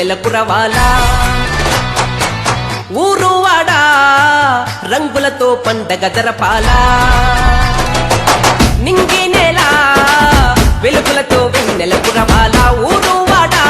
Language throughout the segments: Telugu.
నెలకు రవాలా ఊరు వాడా రంగులతో పండగ జరపాలా? నింగి నేల? వెలుగులతో వెన్నెలకు రవాలా ఊరు వాడా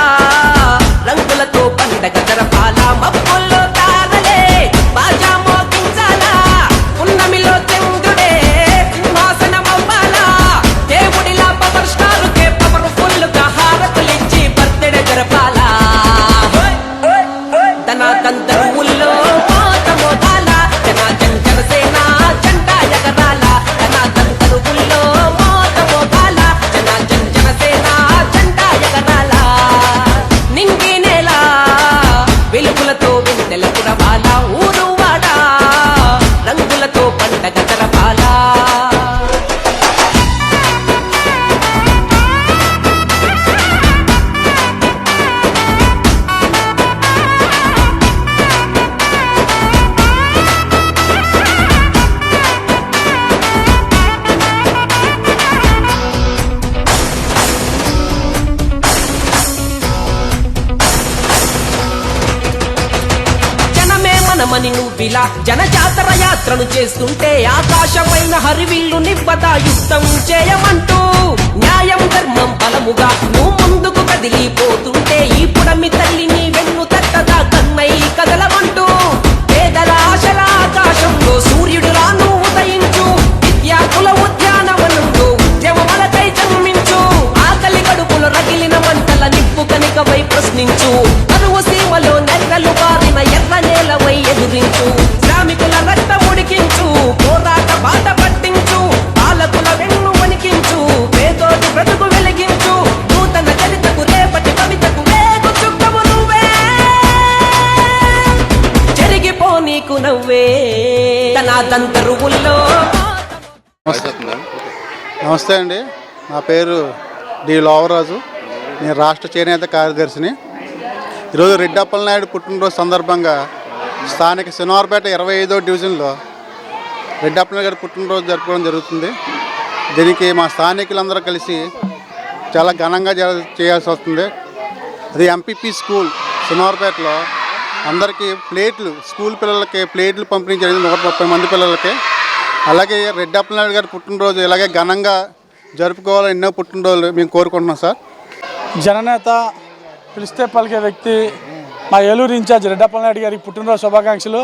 జనమే నువ్విలా జనజాతర యాత్రను చేస్తుంటే ఆకాశమైన హరివిల్లు నివ్వదా యుద్ధం చేయమంటూ న్యాయం ధర్మం బలముగా నువ్వు ముందుకు కదిలిపోతుంటే ఈ పుడమి తల్లిని వెన్ను తట్టదా కన్నై కదలమంటూ పేదల ఆశల ఆకాశంలో సూర్యుడు రాను ఉదయించు. విద్యాకుల ఉద్యానవనంలో ఉద్యమములకై జన్మించు. ఆకలి కడుపులు రగిలిన మంటల నిప్పు కనికవై ప్రశ్నించు. అనువసి సీమలో నెర్రలు బారిన ఎర్ర నేలవై ఎదురించు. శ్రామికుల రక్తం ఉడికించు పోరాట బాట పట్టించు పాలకుల వెన్ను వణికించు పేదోటి బ్రతుకు వెలిగించు. నూతన చరితకు రేపటి కవితకు వేగు చుక్కము నువ్వే. జరిగిపో నీకు నవ్వే. తన దంతరువుల్లో నమస్తే అండి. నా పేరు డి లోవరాజు. నేను రాష్ట్ర చేనేత కార్యదర్శిని. ఈరోజు రెడ్డప్పల నాయుడు పుట్టినరోజు సందర్భంగా స్థానిక శనివారపేట ఇరవై ఐదో డివిజన్లో రెడ్డప్పల గారి పుట్టినరోజు జరుపుకోవడం జరుగుతుంది. దీనికి మా స్థానికులందరూ కలిసి చాలా ఘనంగా జర- చేయాల్సి వస్తుంది. అది ఎంపీపీ స్కూల్ శనివారపేటలో. అందరికీ ప్లేట్లు స్కూల్ పిల్లలకి ప్లేట్లు పంపిణీ జరిగింది. నూట ముప్పై మంది పిల్లలకి. అలాగే రెడ్డప్పల నాయుడు గారి పుట్టినరోజు ఇలాగే ఘనంగా జరుపుకోవాలని ఎన్నో పుట్టినరోజులు మేము కోరుకుంటున్నాం సార్. జననేత పిలిస్తే పలికే వ్యక్తి మా ఏలూరు ఇన్ఛార్జ్ రెడ్డప్పల నాయుడు గారికి పుట్టినరోజు శుభాకాంక్షలు.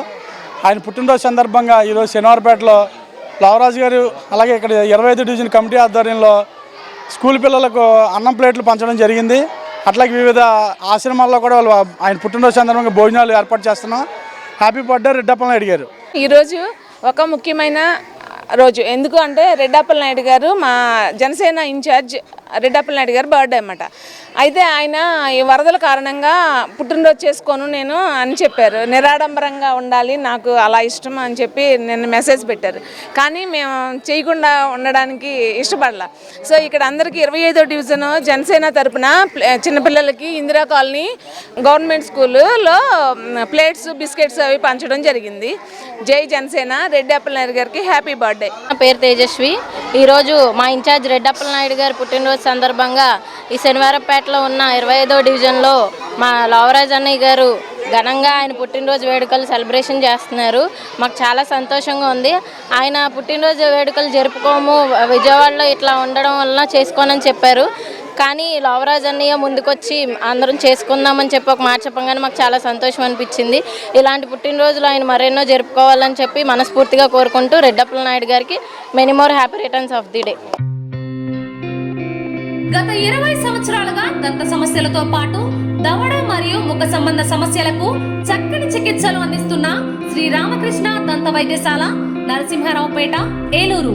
ఆయన పుట్టినరోజు సందర్భంగా ఈరోజు శనివారపేటలో లవరాజు గారు అలాగే ఇక్కడ ఇరవై ఐదు డివిజన్ కమిటీ ఆధ్వర్యంలో స్కూల్ పిల్లలకు అన్నం ప్లేట్లు పంచడం జరిగింది. అట్లాగే వివిధ ఆశ్రమాల్లో కూడా వాళ్ళు ఆయన పుట్టినరోజు సందర్భంగా భోజనాలు ఏర్పాటు చేస్తున్నాం. హ్యాపీ బర్త్డే రెడ్డప్పల నాయుడు గారు. ఈరోజు ఒక ముఖ్యమైన రోజు. ఎందుకు అంటే రెడ్డప్పల నాయుడు గారు మా జనసేన ఇన్ఛార్జ్ రెడ్డప్పల నాయుడు గారి బర్త్డే అనమాట అయితే ఆయన ఈ వరదల కారణంగా పుట్టినరోజు చేసుకోను నేను అని చెప్పారు. నిరాడంబరంగా ఉండాలి నాకు అలా ఇష్టం అని చెప్పి నేను మెసేజ్ పెట్టారు. కానీ మేము చేయకుండా ఉండడానికి ఇష్టపడలా. సో ఇక్కడ అందరికీ ఇరవై ఐదో డివిజన్ జనసేన తరపున చిన్నపిల్లలకి ఇందిరా కాలనీ గవర్నమెంట్ స్కూల్లో ప్లేట్స్ బిస్కెట్స్ అవి పంచడం జరిగింది. జై జనసేన రెడ్డి అప్పలనాయుడు గారికి హ్యాపీ బర్త్డే. నా పేరు తేజస్వి. ఈరోజు మా ఇన్ఛార్జ్ రెడ్డప్పల నాయుడు గారి పుట్టినరోజు సందర్భంగా ఈ శనివారంపేటలో ఉన్న ఇరవై ఐదో డివిజన్లో మా లోవరాజ్ అన్నయ్య గారు ఘనంగా ఆయన పుట్టినరోజు వేడుకలు సెలబ్రేషన్ చేస్తున్నారు. మాకు చాలా సంతోషంగా ఉంది. ఆయన పుట్టినరోజు వేడుకలు జరుపుకోము. విజయవాడలో ఇట్లా ఉండడం వలన చేసుకోనని చెప్పారు. కానీ లోవరాజ్ అన్నయ్య ముందుకొచ్చి అందరం చేసుకుందామని చెప్పి ఒక మాట చెప్పగానే మాకు చాలా సంతోషం అనిపించింది. ఇలాంటి పుట్టినరోజులు ఆయన మరెన్నో జరుపుకోవాలని చెప్పి మనస్ఫూర్తిగా కోరుకుంటూ రెడ్డప్పల నాయుడు గారికి many more happy returns of the day గత ఇరవై సంవత్సరాలుగా దంత సమస్యలతో పాటు దవడ మరియు ముఖ సంబంధ సమస్యలకు చక్కని చికిత్సలు అందిస్తున్న శ్రీ రామకృష్ణ దంత వైద్యశాల నరసింహారావుపేట ఏలూరు.